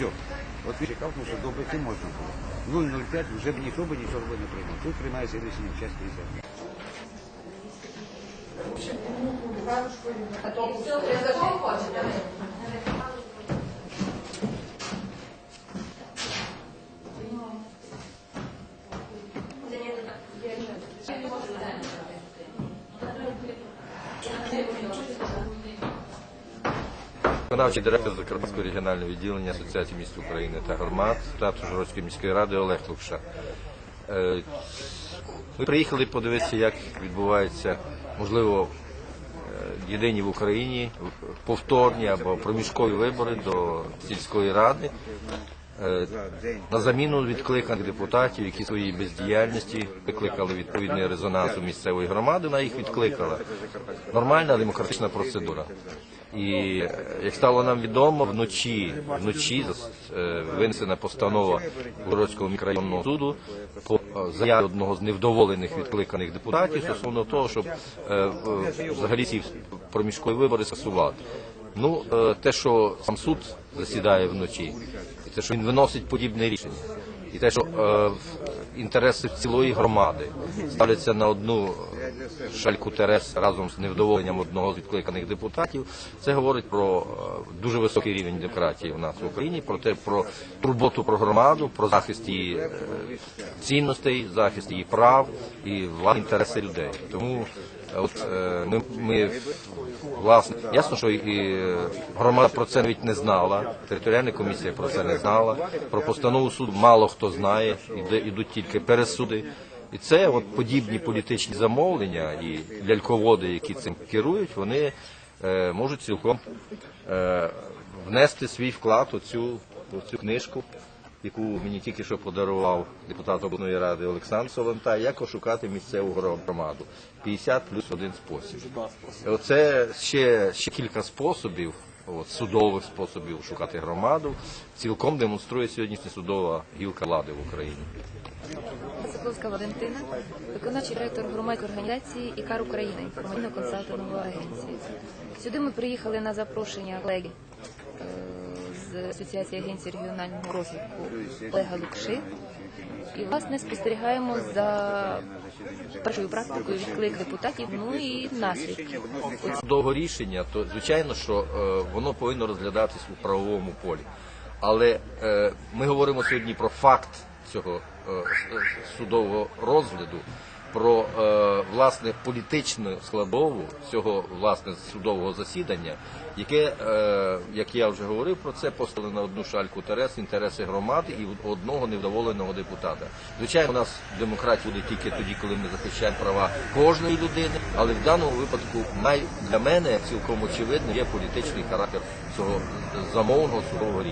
Все. От він чекав, тому що добити можна було. 0,05 вже б ніхто би нічого би не приймав. Тут приймається рішення в час 50. Виконавчий директор Закарпатського регіонального відділення Асоціації міст України та громад Театру Жородської міської ради Олег Лукша. Е, Ми приїхали подивитися, як відбуваються, можливо, е, єдині в Україні повторні або проміжкові вибори до сільської ради. Е, На заміну відкликаних депутатів, які своїй бездіяльності викликали відповідний резонанс у місцевої громади, вона їх відкликала. Нормальна демократична процедура. І як стало нам відомо, вночі вночі е, винесена постанова Городського міськрайонного суду по е, заяві одного з невдоволених відкликаних депутатів стосовно того, щоб е, взагалі ці проміжкові вибори скасувати. Ну, те, що сам суд засідає вночі, і те, що він виносить подібне рішення, і те, що інтереси цілої громади ставляться на одну шальку терес разом з невдоволенням одного з відкликаних депутатів, це говорить про е, дуже високий рівень демократії в нас в Україні, про те, про турботу про громаду, про захист її е, цінностей, захист її прав і власні інтереси людей. Тому е, от ми, ми власне ясно, що і громада про це навіть не знала. Територіальна комісія про це не знала. Про постанову суду мало хто знає, іде ідуть тільки пересуди. І це от подібні політичні замовлення і ляльководи, які цим керують, вони е, можуть цілком е, внести свій вклад у цю, у цю книжку, яку мені тільки що подарував депутат обласної ради Олександр Солонта, як ошукати місцеву громаду. 50 плюс один спосіб. Оце ще, ще кілька способів, от, судових способів шукати громаду, цілком демонструє сьогоднішня судова гілка влади в Україні. Соколовська Валентина, виконавчий директор громадської організації ІКАР Україна, інформаційно-консалтингова агенція. Сюди ми приїхали на запрошення колеги е, з Асоціації агенцій регіонального розвитку Олега Лукши. І власне спостерігаємо за першою практикою відклик депутатів, ну і наслідки. Довго рішення, то звичайно, що е, воно повинно розглядатись у правовому полі. Але е, ми говоримо сьогодні про факт цього судового розгляду, про е, власне політичну складову цього власне судового засідання, яке, е, як я вже говорив про це, поставили на одну шальку терес інтереси громади і одного невдоволеного депутата. Звичайно, у нас демократія буде тільки тоді, коли ми захищаємо права кожної людини, але в даному випадку для мене цілком очевидно є політичний характер цього замовного судового рішення.